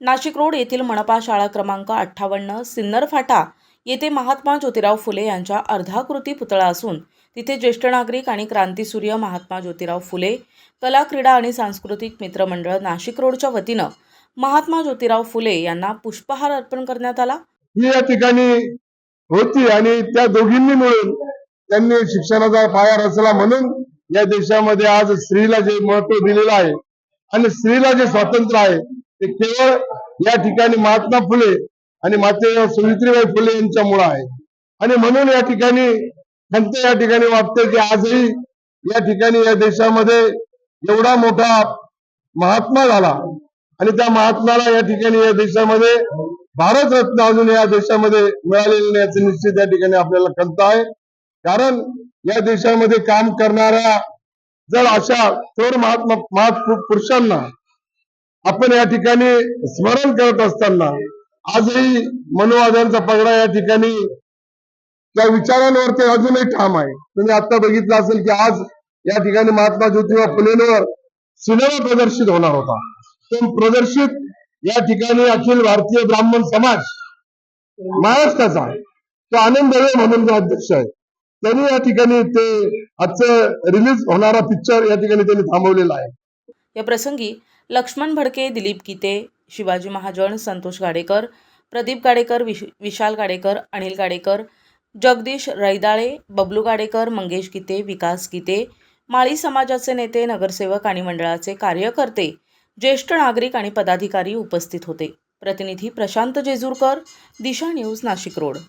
Nashik road येथील मनपा शाळा क्रमांक अठ्ठावन्न सिन्नर फाटा येथे महात्मा ज्योतिराव फुले यांच्या अर्धाकृती पुतळा असून तिथे ज्येष्ठ नागरिक आणि क्रांतीसूर्य महात्मा ज्योतिराव फुले कला क्रीडा आणि सांस्कृतिक मित्रमंडळ नाशिक रोडच्या वतीनं महात्मा ज्योतिराव फुले यांना पुष्पहार अर्पण करण्यात आला. ही या ठिकाणी होती आणि त्या दोघींनी मिळून त्यांनी शिक्षणाचा पाया रचला म्हणून या देशामध्ये आज स्त्रीला जे महत्त्व दिलेलं आहे आणि स्त्रीला जे स्वातंत्र्य आहे ते केवळ या ठिकाणी महात्मा फुले आणि माते सावित्रीबाई फुले यांच्यामुळे आहे. आणि म्हणून या ठिकाणी खंत या ठिकाणी वाटते की आजही या ठिकाणी या देशामध्ये एवढा मोठा महात्मा झाला. आणि त्या महात्माला या ठिकाणी या देशामध्ये भारत रत्न अजून या देशामध्ये मिळालेलं नाही याचं निश्चित या ठिकाणी आपल्याला खंत आहे. कारण या देशामध्ये काम करणाऱ्या जर अशा थोर महात्मा महापुरुषांना आपण या ठिकाणी स्मरण करत असताना आजही मनोवाद्यांचा पगडा या ठिकाणी त्या विचारांवर ते अजूनही ठाम आहे. तुम्ही आता बघितलं असेल की आज या ठिकाणी महात्मा ज्योतिबा फुलेंवर सिनेमा प्रदर्शित होणार होता. तो प्रदर्शित या ठिकाणी अखिल भारतीय ब्राह्मण समाज महाराष्ट्राचा तो आनंद रे म्हणून जो अध्यक्ष आहे त्यांनी या ठिकाणी ते आजचं रिलीज होणारा पिक्चर या ठिकाणी त्यांनी थांबवलेला आहे. या प्रसंगी लक्ष्मण भडके दिलीप गीते शिवाजी महाजन संतोष गाडेकर प्रदीप गाडेकर विश विशाल गाडेकर अनिल गाडेकर जगदीश रैदाळे बबलू गाडेकर मंगेश गीते विकास गीते माळी समाजाचे नेते नगरसेवक आणि मंडळाचे कार्यकर्ते ज्येष्ठ नागरिक आणि पदाधिकारी उपस्थित होते. प्रतिनिधी प्रशांत जेजूरकर दिशा न्यूज नाशिक रोड.